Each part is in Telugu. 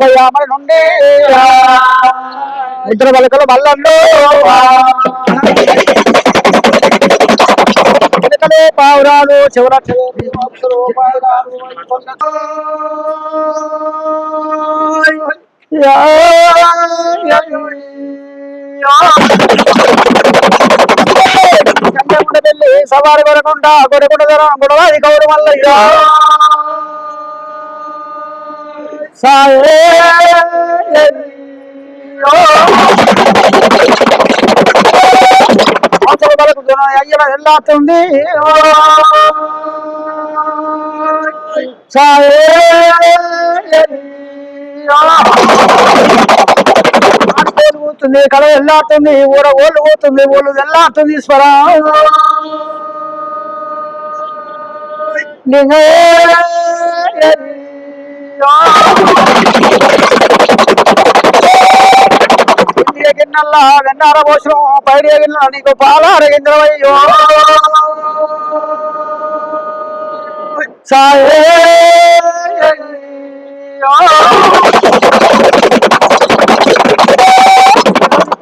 ఇద్దరు నుండి ముద్ర పలకలు మల్లన్ను పావురాలు చివర యా, వెళ్ళి సవారి కొరకుండా కొరకుండ గొడవ అది కౌరు మల్లయ్య సాయే పోతుంది కళ వెళ్ళాడుతుంది ఊర ఓళ్ళు పోతుంది ఊళ్ళు వెళ్ళాడుతుంది స్వర గిన్నెల్లా వెన్నార పోషణం పైడి గిన్నెల నీకు పాలార గింద్రమయ్యో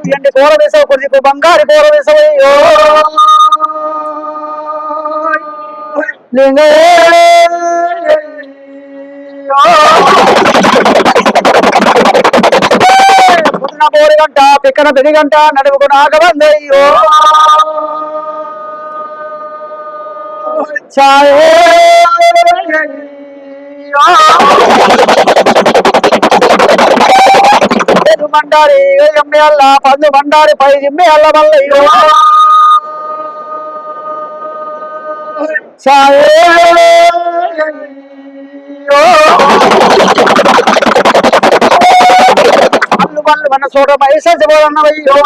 ఎండి కూర వేసావు కొద్దిగా బంగారు కూర వేసావయ్యో లింగ పుట్టిన బోరి గంట పిక్కన పిడి గంట నడుముకు నాగబందయ్యో చాయే పేరు బండారి ఎమ్మె అల్ల పందు బండారి పై ఎమ్మె అల్ల మల్లయ్యో! సాయే! అల్లు బల్లు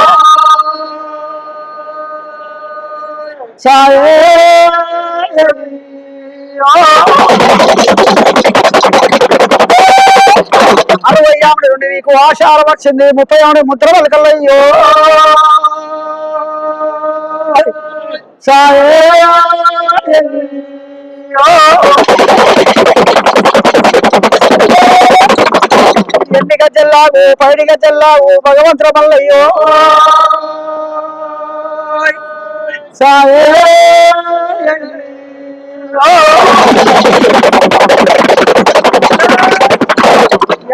మన అరవై యాభై నుండి నీకు ఆశారం వచ్చింది ముప్పై ఆరు ముద్ర పలకల్లయ్యో సాయో. ఎన్ని గజ్జల్లాగు పైడి గజ్జల్లాగు భగవంతుల మల్లయ్యో సాయే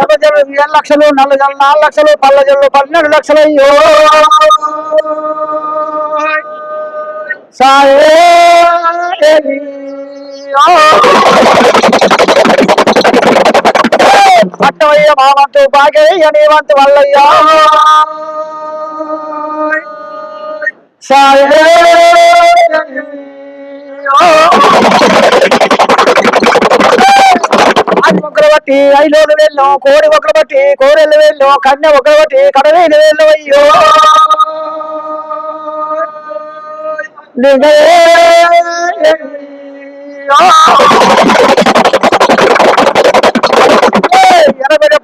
ఏడు లక్షలు నాలుగు నాలుగు లక్షలు పల్ల జల్లు పన్నెండు లక్షలు అయ్యో సాయే పట్టవయ్య మావంతు భాగ్యయ్య నీవంతు వల్లయ్యా. సాయే ఐలోలు వెళ్ళు కోడి మొక్కలు బట్టి కోరెళ్ళు వెళ్ళు కన్నె మొక్కలు బట్టి కడవేలు వెళ్ళు అయ్యో. నిజే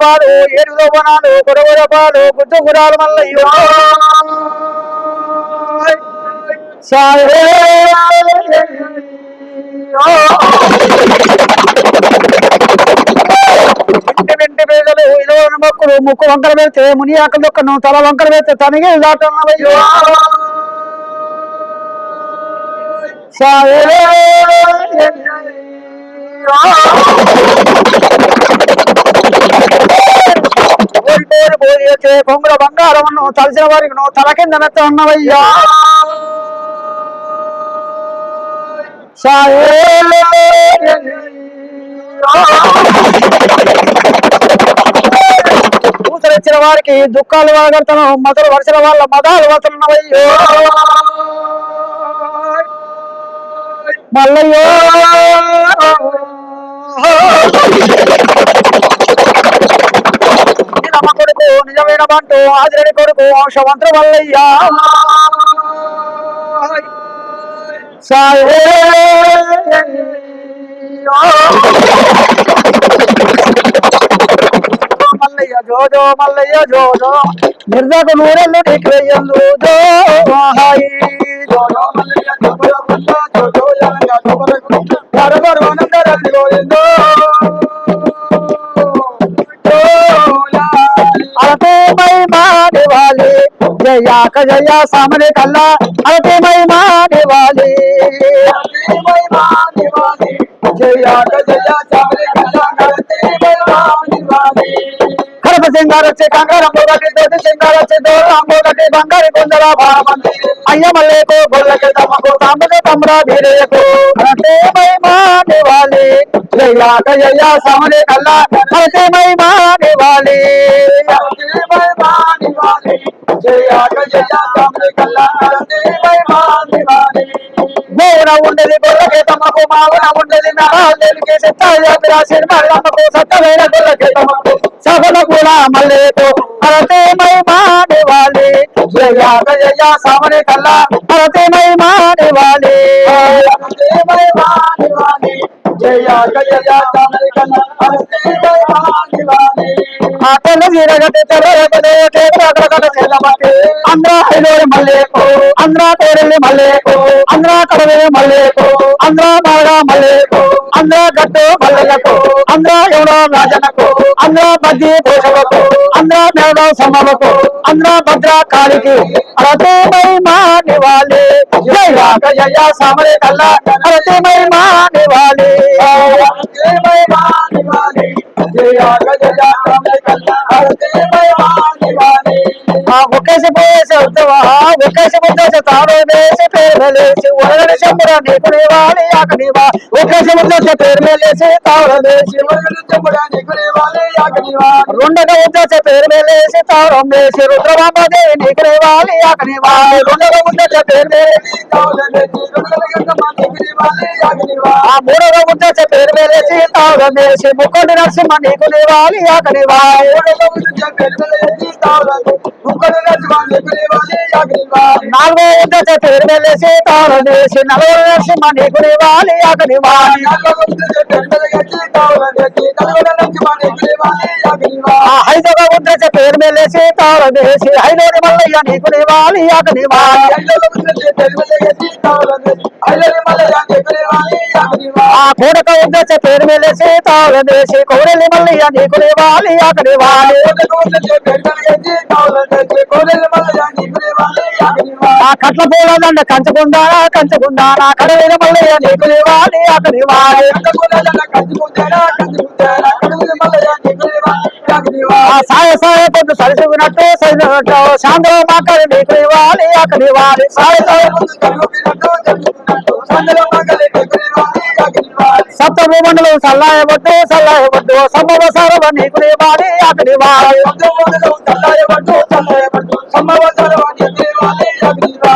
పాలు రూపాయలు ఏడు రూపాయలు గొడవ రూపాయలు గుడ్డ గురాలు మల్లయ్యో సాయే ఇంటి పేదలు ఇరవై మొక్కలు ముక్కు వంకర పెడితే ముని ఆకలి దొక్కను తల వంకర పెడితే తనగే దాటున్నవయ్యో సాయే ఓరి బోధి పోరి వచ్చే కొంగుల బంగారం తలసిన వారికి నువ్వు తల కింద మెత్త ఉన్నవయ్యా. కూతురొచ్చిన వారికి దుఃఖాలు వాగడతాను మధుర వరుసల వాళ్ళ మదాలు వస్తున్నవయ్యో మల్లయ్యో. ఆదిరైన బంటు ఆదిరని కొడుకు వంశవంతుడు మల్లయ్య సాయే మల్లయ్య జోజో మల్లయ్య జోజో నిర్దకు నూరెళ్ళు నీకు వెయ్యందు జో హాయి జోజో మల్లయ్య జోజో మల్లయ్య జోజో యలంగా జోగలకు పరపరు ఆనందరండి గోవిందో అలతే జయా కజయా సామనే కల్లా అలతే మై మానే వాలే అలతే మై మానే వాలే జయా కజయా సామనే కల్లా అలతే మై మానే వాలే కడప సింగారు వచ్చే కంగారం పోగట్టి తోటి సింగారు వచ్చే దూరం పోగట్టి బంగారు కొందర భారమంది అయ్య మల్లేకో గొల్లకి తమ్మకు తమ్ముడు తమ్ముడా వీరేకు అలతే మై మానే వాలే జయా కజయా సామనే కల్లా అలతే మై మానే వాలే అలతే మై మానే వాలే జయా కజయా సామనే కల్లా అలతే మై మానే వాలే గోర ఉండేది గొల్లకి తమ్మకు మావన ఉండేది నరాలేనికి సిద్ధాయాపిరాశిని మల్లమ్మకు సత్తమైన గొల్లకి తమ్మకు సగల కూడా మల్లేకు అలతే మై మానే వాలే జయా కజయా సామనే కల్లా అలతే మై మానే వాలే అలతే మై మానే వాలే జయా కజయా సామనే కల్లా అలతే మై మానే వాలే ఆ తెల్ల జీరగట్టి తెల్లగడే టేకరగడ చెల్లమట్టి మల్లేకు అంద్రా తేరెల్లి మల్లేకు అంద్రా కడవే మల్లేకు అంద్రా మాగా మల్లేకు అంద్రా గట్టు మల్లెలకు అంద్రా ఎవడో రాజనకు అంద్రా బద్ది పోషలకు అంద్రా మేడ సమలకు అంద్రా భద్ర కాళికి జయ సమరే కల్లా జయ Oh, ఆ ఒకేసి పోయేసి వస్తావా ఒకేసి ముద్దేసి తాడు వేసి పేరు వెళ్ళేసి ఒరగని చెంబుర నీకు వాలి ఆకనివా ఒకేసి ముద్దేసి పేరు వెళ్ళేసి తాడు వేసి ఒరగని చెంబుర నీకు వాలి ఆకనివా రెండగా ఉద్దేశ పేరు వెళ్ళేసి తాళం వేసి రుద్రబాబాదేవి నీకు వాలి ఆకనివా రెండగా ఉద్దేశ పేరు వెళ్ళేసి తాళం వేసి ఆ మూడవ ఉద్దేశ పేరు వెళ్ళేసి తాళం వేసి ముక్కోటి నరసింహ నీకు వాలి ఆకనివా మూడవ ఉద్దేశ పేరు వెళ్ళేసి తాళం నాలుగో ఉద్దేశ పేరు వెళ్ళేసి తాళం వేసి నలభై నరసింహ నీకు వాలి ఆకనివా ఆ ఐదవ ఉద్దేశ పేరు వెళ్ళేసి తాళం వేసి ఐదోని మల్లయ్య నీకు వాలి ఆకనివా ఆ కూడక ఉద్దేశ పేరు వెళ్ళేసి తాళం వేసి కౌరెల్లి మల్లయ్య నీకు వాలి ఆకనివా ఆ కట్ల పూలదండ కంచుకుందానా కంచుకుందానా కడవేల మల్లయ్య నీకు వాలి నీకు లేవాలి. సాయ సాయ పొద్దు సరిసినట్టు శాంతం మాకడి నీకు ఇవ్వాలి అక్కడ ఇవ్వాలి. సాయ సాయ సంభవ సారవ నీకు ఇవ్వాలి అక్కడ ఇవ్వాలి.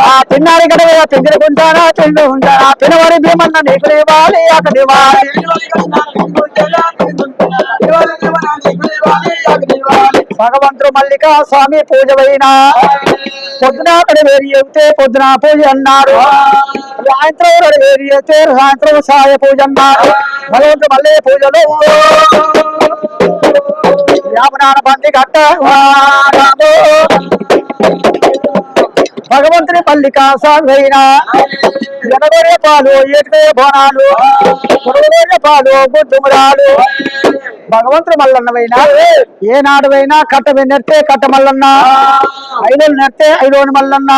ఆ తిన్నారి గడవ తిందిరుకుంటారా తిండి ఉంటారా తినవారి భీమన్న నీకు ఇవ్వాలి అక్కడ ఇవ్వాలి. భగవంతుడు మల్లిక స్వామి పూజ అయినా పొద్దున అక్కడ వేరి చెబితే పొద్దున పూజ అన్నాడు సాయంత్రం రెండు వేరి సాయంత్రం సాయ పూజ అన్నాడు భగవంతుడు మళ్ళీ పూజలు వ్యాపనాన బండి కట్ట భగవంతుని మల్లిక సాగైనా ఎనగోరే పాలు ఏటికే బోనాలు. పొడవలే పాలు గుడ్డుమురాలు భగవంతుడు మల్లన్నవైనా ఏ నాడువైనా కట్ట నెడితే కట్ట మల్లన్న ఐదులు నెడితే ఐదోని మల్లన్న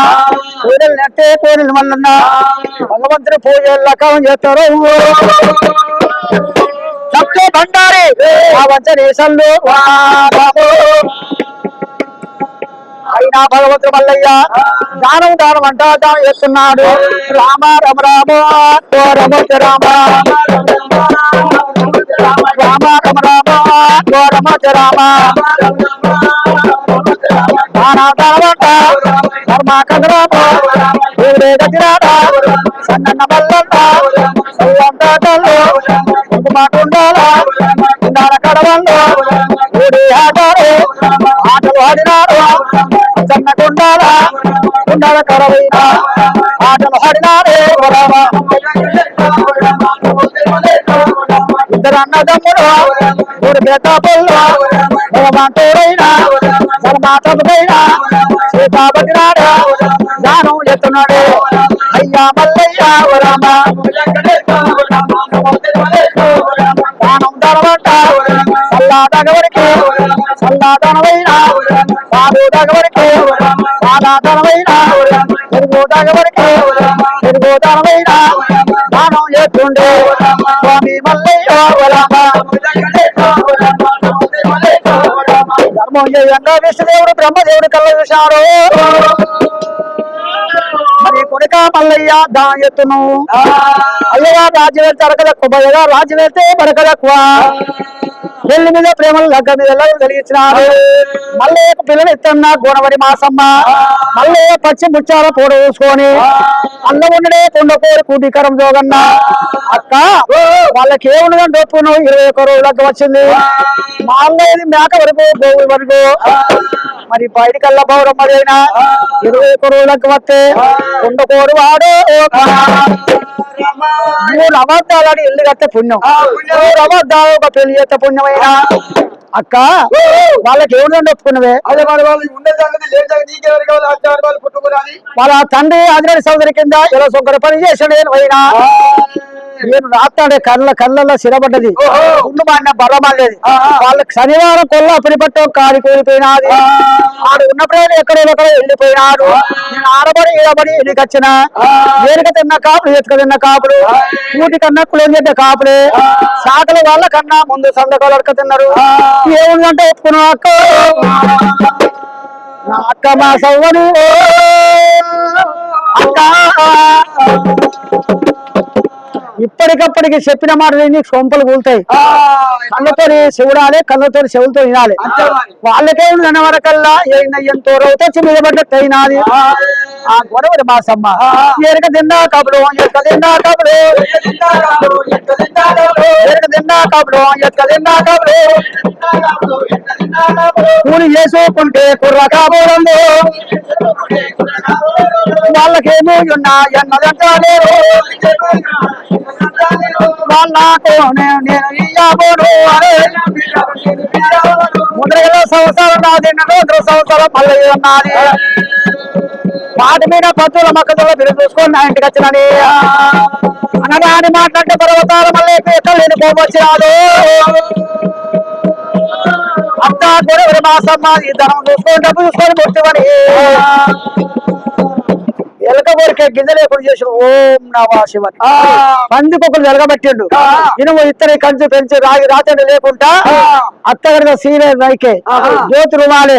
కోడలు నెడితే కోడలు మల్లన్న భగవంతుడు పూజ లకం చేస్తారు సత్య భండారి ఆ వంచనేశంలో అయినా భగవంతుడు మల్లయ్య దానం దానం అంటా దానం చేస్తున్నాడు. రామ రమ రామ రామ రామ. రామ ఓ రామ దాన దానమంట ధర్మ కదరామ దేవుడే గతిరాట సన్న మల్లన్న సల్లంటాటల్లో కుంకుమాటుండాల కుండాల కడవల్లో ఊడి ఆటలు ఆటలు ఇద్దరు అన్నదమ్ములు మూడు పెద్ద పొల్లు భగవంతుడైన సీతాపతినాడు దానం ఎత్తున్నాడు. అయ్యా మల్లయ్య రామ దానం ధనమంట. సాధు దగవరికి తెలుగు తెలుగు దానం చేస్తుండే ధర్మం చేయంగా విష్ణుదేవుడు బ్రహ్మదేవుడు కళ్ళ చూశారు మరి కొడుక మల్లయ్య దా ఎత్తును అయ్యగా రాజ్యం వెళ్తే అరకదక్కువ భయగా రాజ్యం వెళ్తే బరకదక్కువ పెళ్ళి మీద ప్రేమలు లగ్గ మీద ఎల్లరూ కలిగించినారు మళ్ళీ పిల్లలు ఇస్తున్న గోనవరి మాసమ్మ. మళ్ళీ పచ్చి ముచ్చాల పూడ చూసుకొని అన్నం ఉండడే కొండ కోరి కూటికరం జోగన్న. అక్క వాళ్ళకి ఏమున్నదని డొప్పును ఇరవై ఒక్క రోజులకు వచ్చింది. మా మేక వరకు గోవు వరకు. మరి బయటికల్లా మరి అయినా? ఇరవై ఒక్క రోజులకు వస్తే కొండ కోరు వాడు మూడు అబద్ధాలని ఇల్లు కడితే పుణ్యం. మూడు అబద్ధాలు ఒక పెళ్ళి చేస్తే పుణ్యమైన? అక్క వాళ్ళకి అదే మరి వాళ్ళు తండ్రి ఆదిరెడ్డి సోదరి కింద ఇలా సొంకర పని చేసాడు నేను పోయినా. నేను రాస్తాడే కళ్ళ కళ్ళల్లో సిరబడ్డది. ఓహో. ఉండు మా అన్న బర్రమాలేదు ఆహా. వాళ్ళకి శనివారం కొల్ల పనిపట్టు కాడి కూలిపోయినాది. ఆడు ఉన్నప్పుడే ఎక్కడో ఎక్కడ వెళ్ళిపోయినాడు. నేను ఆడబడి ఈడబడి ఎన్నిక వచ్చిన ఏనుక తిన్న కాపులు ఎత్తుక తిన్న కాపులు కూటి కన్నా కులం చెడ్డ కాపులే. సాకల వాళ్ళ కన్నా ముందు సందకాలు అడక తిన్నారు. ఏముందంటే ఒప్పుకున్నా అక్క? అక్క మా సవ్వని. అక్క. ఇప్పటికప్పటికి చెప్పిన మాట విని సొంపలు కూలుతాయి. కళ్ళతో శివుడాలి కళ్ళతో చెవులతో వినాలి. వాళ్ళకే ఉన్న వరకల్లా ఎంతో రౌతొచ్చి మీద పడ్డట్టు అయినాది. ఆ. గొడవది మాసమ్మ ఎరక తిన్నా కబులు ఎక్క తిన్నా కబులు ఎరక తిన్నా కబులు ఎక్క తిన్నా కబులు కూలి చేసుకుంటే కుర్ర కాబోరంలో వాళ్ళకేమీ ఉన్నా ఎన్నదంటా లేరు ముద్రగల సంవత్సరం నాది నూతన సంవత్సరం పల్లవి ఉన్నది వాటి మీద పత్తుల మొక్కజొన్న మీరు చూసుకొని నా ఇంటికి వచ్చినని అనగా అని మాట్లాడితే పర్వతాల మళ్ళీ ఎక్కలేని పోవచ్చినాడు అంతా గొడవరి మాసమ్మ ఈ ధనం చూసుకొని డబ్బు చూసుకొని పుట్టివని ఎలక కోరిక గింజ లేకుండా చేసిన ఓం నవా శివని పందికొకరు జరగబట్టిండు ఇనుము ఇత్తడి కంచు పెంచి రాగి రాతడి లేకుండా అత్తగడిగా సీనియర్ నైకే. జ్యోతి రుమాలే.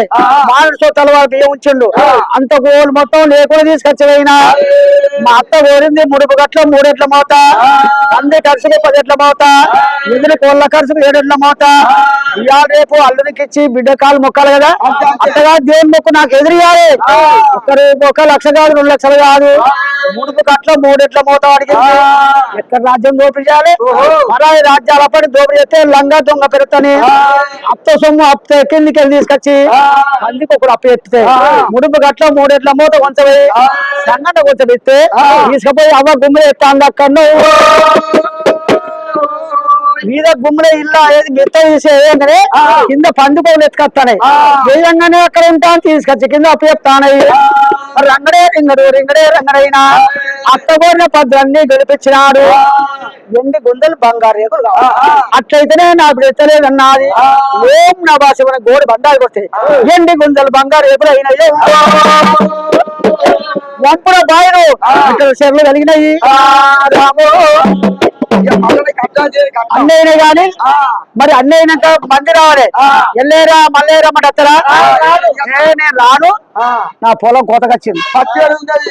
మానసు తలవారు బియ్యం ఉంచిండు? అంత గోలు మొత్తం లేకుండా తీసుకొచ్చి పోయినా. మా అత్త కోరింది ముడుపు గట్ల మూడెట్ల మోత. అంది ఖర్చుకు పదెట్ల మోత. ఎదురు కోళ్ళ ఖర్చుకు ఏడెట్ల మోత. ఇవాళ రేపు అల్లునికి ఇచ్చి బిడ్డ కాలు మొక్కాలి కదా? అత్తగా దేవుని మొక్కు నాకు ఎదురుయాలి ఒకరు ఒక లక్ష కాదు రెండు లక్షలు కాదు. ముడుపు కట్ల మూడెట్ల మోత అడిగింది ఎక్కడ రాజ్యం దోపిడీ చేయాలి? మరాయి రాజ్యాల పడి దోపిడీ చేస్తే లంగా దొంగ పెడతాని అత్త సొమ్ము అత్త కిందికి వెళ్ళి తీసుకొచ్చి అందుకు ఒకడు అప్పు ఎత్తితే ముడుపు గట్ల మూడెట్ల మూత కొంచపోయి సంగట కొంచెం ఇస్తే తీసుకుపోయి అవ్వ గుమ్మలు ఎత్తాంది అక్కడ మీద గుమ్మలే ఇల్లు ఏది మెత్త తీసి వేయంగానే కింద పండుకోలు ఎత్తుకొస్తాయి వేయంగానే అక్కడ ఉంటాను తీసుకొచ్చి కింద అప్పు చెప్తానయి మరి రంగడే రింగడు రింగడే రంగడైనా. అత్తగోరిన పద్ధతులన్నీ గెలిపించినాడు ఎండి గుండెలు బంగారు రేకులు కావాలి. అట్లయితేనే నాకు ఎత్తలేదన్నది ఓం నా భాష గోడు బండాలు కొట్టే. ఎండి గుండెలు బంగారు రేకులు అయినాయి. వంపుల బాయలు. ఇక్కడ చెర్లు కలిగినాయి. అన్నయ్యనే గాని మరి అన్నయ్యనాక మంది రావాలి. ఎల్లేరా మల్లేరా మన అత్తరా? నేను రాను. నా పొలం కోతకొచ్చింది.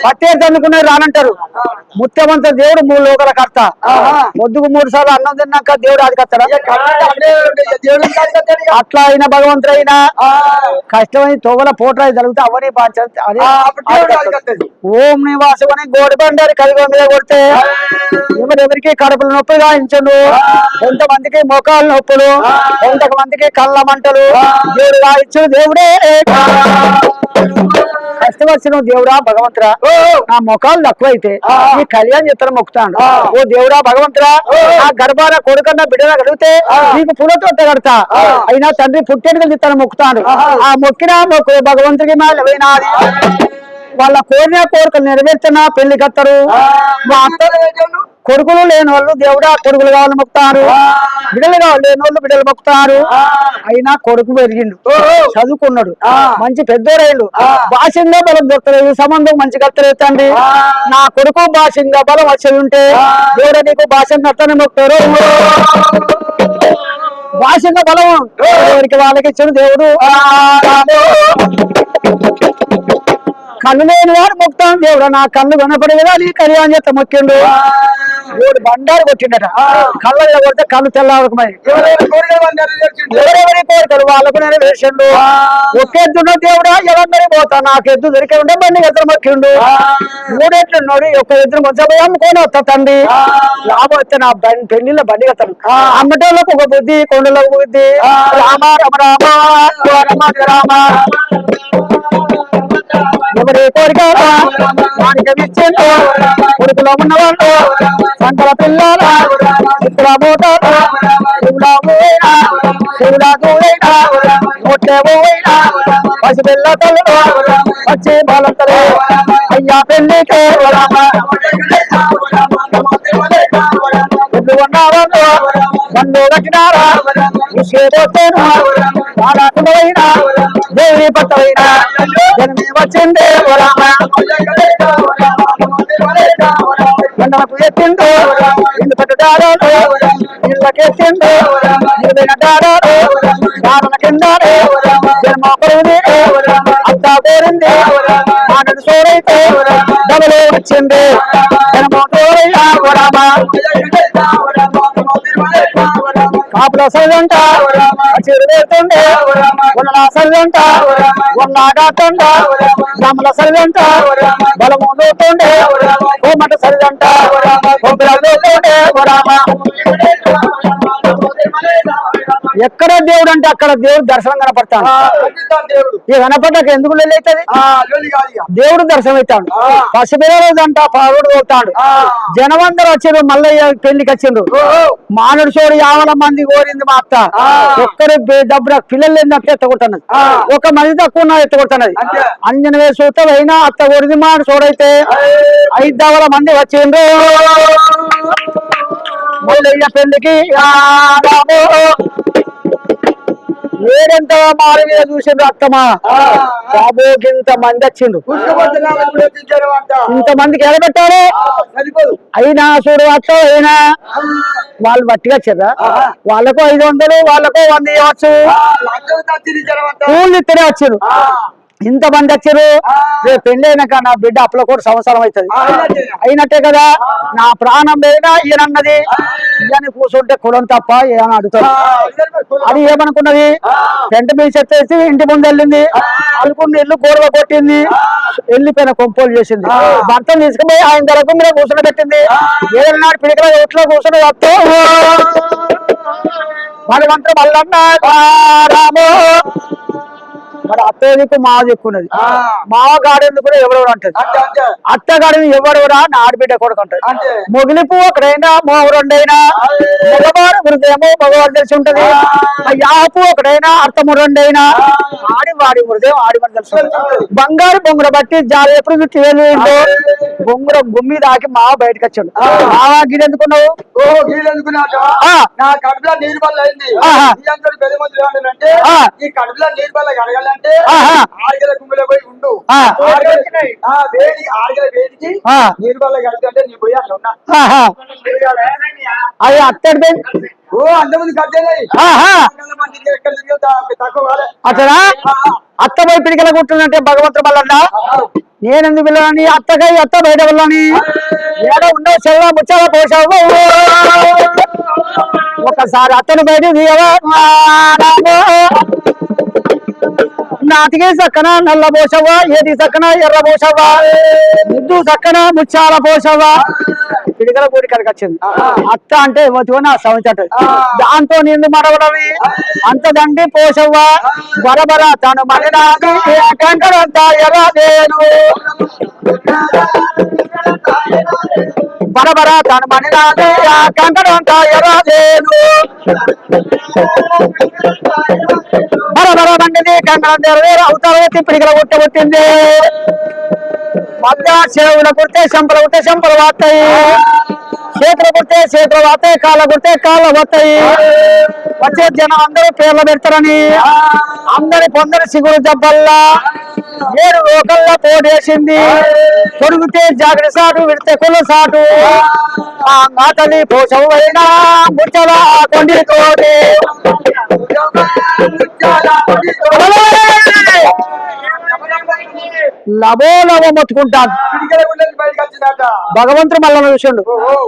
పట్టేరు చదువుకున్నది రానంటారు. ముత్యమంత దేవుడు మూడు లోకల కర్త. మొద్దుకు మూడు సార్లు అన్నం తిన్నాక దేవుడు అది కత్తడా అట్లా అయిన భగవంతుడు అయినా కష్టమైన తోగల పోట్రాయి జరిగితే అవని. ఓం నివాసమని గోడి బండారు కలిగ మీద కొడితే ఎవరెవరికి కడుపులు నొప్పి గాయించండు కొంతమందికి మొఖాలు నొప్పులు కొంతమందికి కళ్ళ మంటలు దేవుడు గాయించు దేవుడే. కష్టం దేవుడా భగవంతురా నా ముఖాలు తక్కువైతే. ఈ కళ్యాణ్ చిత్రం మొక్కుతాను. ఓ దేవుడా భగవంతురా. నా గర్భాన కొడుకన్నా బిడ్డన కడిగితే. నీకు పులతో కడతా. అయినా తండ్రి పుట్టేడుకలు చిత్తాను మొక్కుతాను. ఆ మొక్కిన మొక్కు భగవంతుడికి మాలమైనాది వాళ్ళ కోరిన కోరికలు నెరవేర్చిన పెళ్ళి కత్తరు మా అత్త కొడుకులు లేని వాళ్ళు దేవుడా కొడుకులు కావాలి మొక్కుతారు. బిడ్డలు కావాలి లేని వాళ్ళు బిడ్డలు మొక్కుతారు. అయినా కొడుకు పెరిగిండు. చదువుకున్నాడు. మంచి ఆ. భాషంగా బలం దొరకలేదు. సంబంధం మంచి కత్తలేదు తండ్రి. ఆ. నా కొడుకు భాషంగా బలం వచ్చి ఉంటే. దేవుడు నీకు భాషంగా అత్తనే మొక్తారు భాషంగా బలం. ఎవరికి వాళ్ళకి ఇచ్చిన దేవుడు. కళ్ళు లేని వాడు మొక్తాను దేవుడు నా కళ్ళు కనపడి కదా నీ కళ్యాణ్ చేత మొక్కిండు. దేవుడు బండారు కొట్టిండట కళ్ళ కొడితే కళ్ళు తెల్లవరకమై ఎవరెవరి కోరికలు వాళ్ళకు నెరవేర్చిండు ఒకెద్దున్న దేవుడా ఎవరిని పోతా నాకు ఎద్దు దొరికే ఉండే బండి ఎదురు మొక్కిండు మూడెట్లున్నాడు ఒక ఎదురు కొంచెం అమ్ముకొని వస్తా తండ్రి లాభం వస్తే నా బండి పెళ్ళిలో బండి కట్టాను అమ్మటోళ్ళకు ఒక బుద్ధి కొండలకు బుద్ధి రామ రమ రామ రమ రామ ఎవరి కోరిక వానికి ఇచ్చిండు కొడుకులో ఉన్నవాళ్ళు సంకల పిల్లల చిత్ర మూటలు శివుడా పోయినా శివుడా దూరైనా నోట్లే పోయినా పసి పిల్ల తల్లు వచ్చి బాలంతలు అయ్యా పెళ్ళికే రామ ఎప్పుడు నన్ను కట్టినారా విషయపోతేను వాడాకుపోయినా దేవి వచ్చిందే రామ గండలకు ఎత్తిందో? ఇల్లు పట్టుడాడు ఇళ్ళకి ఎత్తిండు ఇల్లు కట్టాడు గాడల కింద జన్మ కొరువుది అంతా కోరింది. ఆనడు సోరైతే డబలు వచ్చింది. జన్మ తోరయ్యా ఓ కాపుల సల్లంట చెరు ఉన్న సల్లంట సరిదంట ఉన్న కాకుండా రామల సరిదంట బలము దోతుండే కోమట సరిదంట కొబ్బరి దోతుండే ఓ రామ. ఎక్కడ దేవుడు అంటే అక్కడ దేవుడు దర్శనం కనపడతాడు దేవుడు ఈ కనపడ్డాక ఎందుకు ఇక. దేవుడు దర్శనం అవుతాడు ఆ. పసిపిల్లలంట పావుడు పోతాడు ఆ. జనమందరూ వచ్చిండ్రు మల్లయ్య పెళ్ళికి వచ్చిండ్రు. మానుడు చోడు యావల మంది కోరింది మా అత్త. ఒక్కరు డబ్బు పిల్లలు లేదంటే ఎత్తగొట్టున్నది. ఒక మనిషి తక్కువ ఉన్నా ఎత్తగొట్టున్నది. అంజన చూస్తే అయినా అత్త కోరింది మాడు చోడైతే ఐదు దవల మంది వచ్చిండ్రు మల్లయ్య పెళ్ళికి. ఏడంత మారి మీద చూసిండ్రు అత్తమా ఆ. బాబోకింత మంది ఎత్తించారు అంట. ఇంతమందికి ఎడబెట్టారు అయినా చూడు అత్త అయినా వాళ్ళు బట్టిగా వచ్చారా. వాళ్ళకు ఐదు వందలు వాళ్ళకు వంద ఇవ్వచ్చు. కూలి ఇద్దరే వచ్చారు ఇంతమంది వచ్చారు. ఆ. రేపు పెళ్ళి అయినాక నా బిడ్డ అప్పుల కూడా సంవత్సరం అవుతుంది. అయినట్టే. కదా? నా ప్రాణం పోయినా ఈయనన్నది. ఇయని కూర్చుంటే కులం తప్ప ఏమని అడుగుతాడు మీద. అది ఏమనుకున్నది. పెంట మీద చెత్తేసి ఇంటి ముందు వెళ్ళింది. అనుకున్న ఇల్లు గోడవ కొట్టింది. వెళ్ళిపోయిన కొంపోలు చేసింది. భర్తను తీసుకుపోయి ఆయన తలకు మీద కూర్చుని పెట్టింది. ఏదైనా పిడికల ఎట్లా కూర్చుని వస్తూ భగవంతుడు మల్లన్న రాము. మరి అత్తయ్యకు మావ చెప్పుకున్నది. మావ గాడెందుకు కూడా ఎవరెవరు అంటది అంతే అంతే. అత్తగాడిని ఎవడెవరా నా ఆడబిడ్డ కొడుకు అంటది. మొగిలిపు ఒకడైనా మోహ రెండైనా మగవాడు హృదయము మగవాడు తెలిసి ఉంటది. ఆ. యాపు ఒకడైనా అర్థము రెండైనా ఆడి వాడి హృదయం ఆడి వాడి తెలిసి. బంగారు బొంగుర బట్టి జాలి ఎప్పుడు చుట్టి వేలు ఏంటో బొంగుర గుమ్మి దాకి మావ బయటకు వచ్చాడు. మావ గిడి ఎందుకున్నావు ఓ వీళ్ళు ఎందుకున్నాట ఆ. నా కడుపులో నీరు బల్ల అయింది. ఈ కడుపులో నీరు బల్ల కడగాలంటే గుమ్మిలో పోయి ఉండు. ఆ. ఆరుగల- ఆ వేడి ఆరుగల వేడికి ఆ. నీరు బల్ల కడుతుంటే నీ పోయి అట్లా ఉన్నా. ఆహా. అది అత్తడి ఓ అంతమంది కట్టేనాయి తక్కువ అతడా అత్త పోయి పిడికల కుట్టినట్టే భగవంతుడు వల్ల నేనెందుకు పిల్లని అత్తకై అత్త బయట వెళ్ళని ఏడ ఉండవు చెల్ల ముచ్చాల పోసావు? ఒకసారి అత్తను బయట తీయవా? నాటికి సక్కన నల్ల పోషవా ఏది సక్కన ఎర్ర పోషవా ముద్దు సక్కన ముచ్చాల పోషవా పిడికల కూడి కలకొచ్చింది అత్త అంటే నా సంవత్సరం దాంతో నిన్ను మరవడవి అంతదండి పోషవ్వా. బరబర తను మలినాది కంకరంతా బరబర తను మలినాది ఆ కంకరంతా ఎరా బరబర బండిని కంకరం తెరవేరు అవతల పిడికల కొట్టబట్టింది మధ్య చెవుల కుడితే చెంపలు కుడితే చెంపలు వాతాయి. చేతులు కుడితే చేతులు వాతాయి. కాళ్ళ కుడితే కాళ్ళ వస్తాయి వచ్చే జనం అందరూ పేర్లు పెడతారని. అందరి పొందరి సిగురు జబ్బల్లా. ఏడు లోకల్లో పోటేసింది పొడిగితే జాగ్రత్త సాటు విడితే కుల సాటు. మా తల్లి పోషవైనా ముచ్చల కొండి తోటి. లబో లబో మొత్తుకుంటాను. భగవంతుడు మళ్ళీ చూసిండు.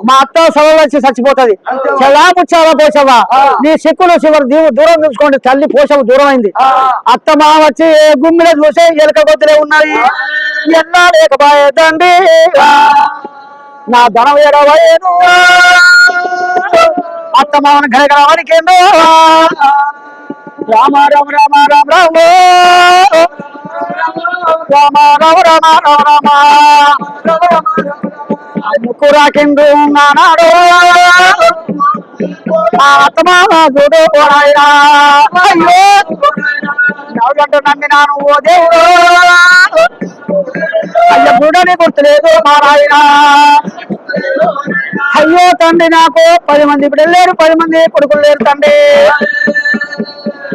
మా అత్త సభలో వచ్చి చచ్చిపోతుంది. చలా పుచ్చావా పోసావా నీ సిక్కులు చివరి దూరం చూసుకోండి. తల్లి పోసవ దూరం అయింది అత్త మా వచ్చి గుమ్మిలో చూసే ఎలక గొత్తులే ఉన్నాయి. ఎన్నా లేకపోయేదండి. నా ధనం ఎడవయేను అత్త మామని గడగడ రామ రామ రామ రామ రామ. రామ రామ రామ రామ రామ ముక్కురాకిండు నానాడు ఆత్మా అయ్యో ఎవరంటూ నమ్మినాను ఓ దేవుడు అయ్య గుడని గుర్తులేదు మారాయనా అయ్యో తండ్రి నాకు పది మంది ఇప్పుడు లేరు పది మంది కొడుకులు లేరు తండ్రి.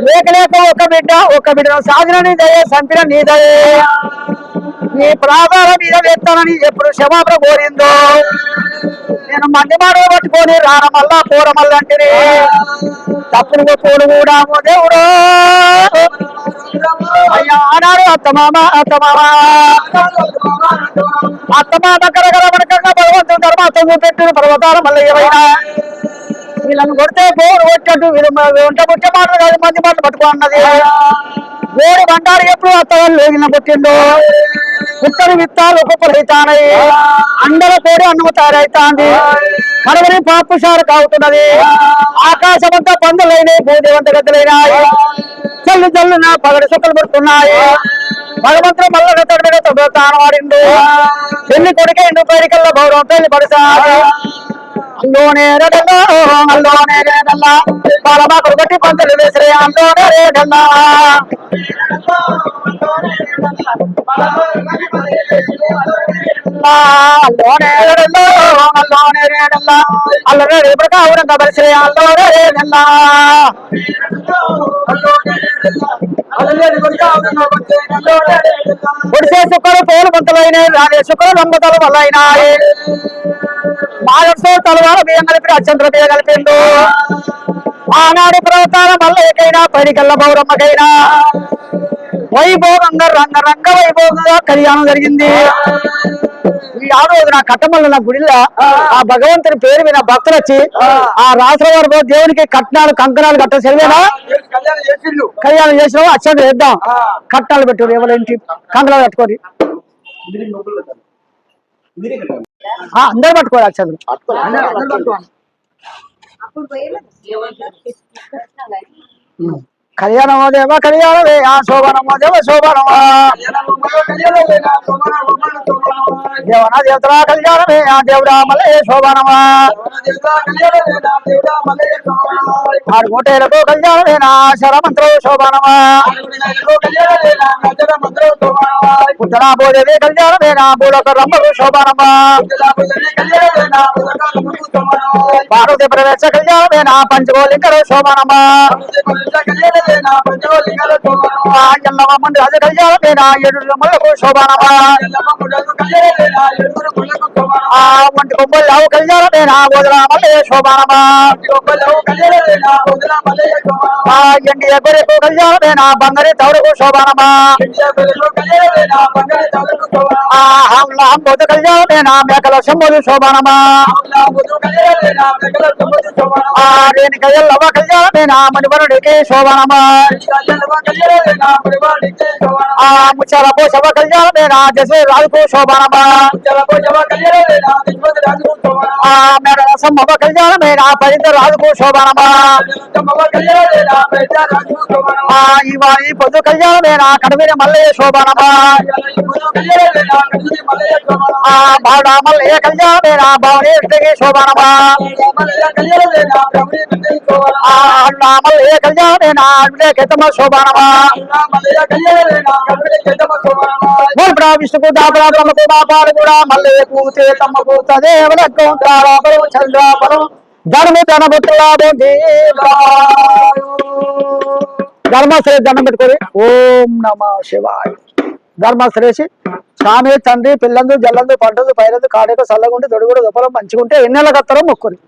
లేక లేక ఒక బిడ్డ ఒక బిడ్డ సాధన నీ సంపిన నీ నీ ప్రాధాల మీద వేస్తానని ఎప్పుడు క్షమాపణ కోరిందో. నేను మంది మాట పట్టుకొని రాన మళ్ళా పోర అంటే తోడు కూడా దేవుడో. అయ్యా ఆనాడు అత్తమామ అత్తమామ. అత్తమామ కరగర భగవంతుడు ధర్మాత్మ చూపెట్టిన పర్వతాలు మళ్ళీ ఏమైనా వీళ్ళని కొడితే బోరు కొట్టట్టు వీళ్ళు వంట పుట్టే మాటలు కాదు మంచి మాటలు పట్టుకో బోరు బండారు ఎప్పుడు అత్తవాళ్ళు లేగిన కొట్టిండు పుట్టని విత్తాలు ఒక్కొక్కరు అవుతానయి అండల కోడి అన్నము తయారైతాంది. కడవని పాపశాల కావుతున్నది. ఆకాశమంతా పందులైనాయి భూదేవంత గద్దలైనాయి. చల్లు చల్లు నా పగడి సుఖలు పడుతున్నాయి. భగవంతుడు మల్ల తొడగ తానవాడిండు పెళ్ళి కొడుకేండు పేరికల్లో గౌరవం పెళ్ళి పడిసాడు అల్లోనే రెడల్లా అల్లోనే రెడల్లా బాలమ్మ కొడుకొట్టి పంతులు విశ్రయాంతోనే రేగన్న అల్లోనే రేడల్లో అల్లోనే రేడల్ల అల్లరే రేపటి కావురంగ పరిశ్రయ అల్లోనే రేగన్న ఒడిసే శుక్రుడు పోలు గుంతలైనాయి రానే శుక్రుడు రంబతలు వల్లైనాయి. మాయసో తలవాల బియ్యం కలిపి అచ్చంద్ర బియ్యం కలిపిండు ఆనాడు ప్రవతాల మల్లయ్యకైనా పడికల్ల పౌరమ్మకైనా. వైభోగంగా రంగ రంగ వైభోగంగా కళ్యాణం జరిగింది. ఈ ఆ రోజు నా కట్టమల్ల నా గుడిలో ఆ భగవంతుని పేరు మీద భక్తులు వచ్చి ఆ రాత్రి వరకు దేవునికి కట్నాలు కంకణాలు కట్ట సరివేనా కళ్యాణం చేసిన అచ్చంద్ర వేద్దాం కట్నాలు పెట్టారు ఎవరింటి కంకణాలు కట్టుకొని. ఆ, అందరూ పట్టుకోరు అచ్చంద్ర कल्याण नमो देव कल्याण वे आ शोभा नमो देव शोभा नमो कल्याण नमो देव कल्याण वे आ शोभा नमो देवना देवता कल्याण वे आ देव रामले शोभा नमो देवना देवता कल्याण वे आ देव रामले शोभा नमो हर गोटे रखो कल्याण वे ना शरमंत्र शोभा नमो कल्याण वे ना शरमंत्र शोभा नमो पुत्र बोले कल्याण वे ना बोलो करम शोभा नमो कल्याण वे ना ప్రవేశ కళ్యాణమేనా పంచగోళింకర శోభనమా ఎల్లవమ్మండి అది కళ్యాణమేనా ఏడు ముళ్ళకు శోభనమా వంటి కొమ్మల్లావు కళ్యాణమేనా? వదలామల్లే శోభనమా ఎండి ఎగురకు కళ్యాణమేనా? బంగరి తౌరకు శోభనమా కళ్యాణమేనా? మేకల సొమ్ములు శోభనమా నా బంగారి తౌడకు శోభనమా ఆ హం బోధ కళ్యాణమేనా మేకల శంభోజు శోభనమా ఆ రేణుక ఎల్లవ కళ్యాణమేనా మణివరుడికి శోభనమా ఆ ముచ్చాల పోషవ కళ్యాణమేనా జసే రాజుకు శోభనమా ఆ మేడల సంభవ కళ్యాణమేనా పరిత రాజుకు శోభనమా ఆ ఇవాళ పొద్దు కళ్యాణమేనా కడవీర మల్లయ్య శోభనమా ఆ బాడ మల్లయ్య కళ్యాణమేనా భవనేశ్వరికి శోభనమా ఆ అన్న మల్లయ్య కళ్యాణమేనా వివేకేతమ శోభనమా బోల్బ్రా విష్ణుకు దాపరా బ్రహ్మకు బాపాలు కూడా మల్లయ్య కూతే తమ్మకు తదేవలకు తారాపరం చంద్రాపరం ధర్మ ధనపుత్రులాభం ధర్మశ్రీ దండం పెట్టుకొని ఓం నమ శివాయ ధర్మశ్రేసి స్వామి తండ్రి పిల్లందు జల్లందు పంటదు పైరందు కాడేక చల్లగుండి దొడుగుడు దుప్పలం మంచిగుంటే ఎన్నెల కత్తరం మొక్కుని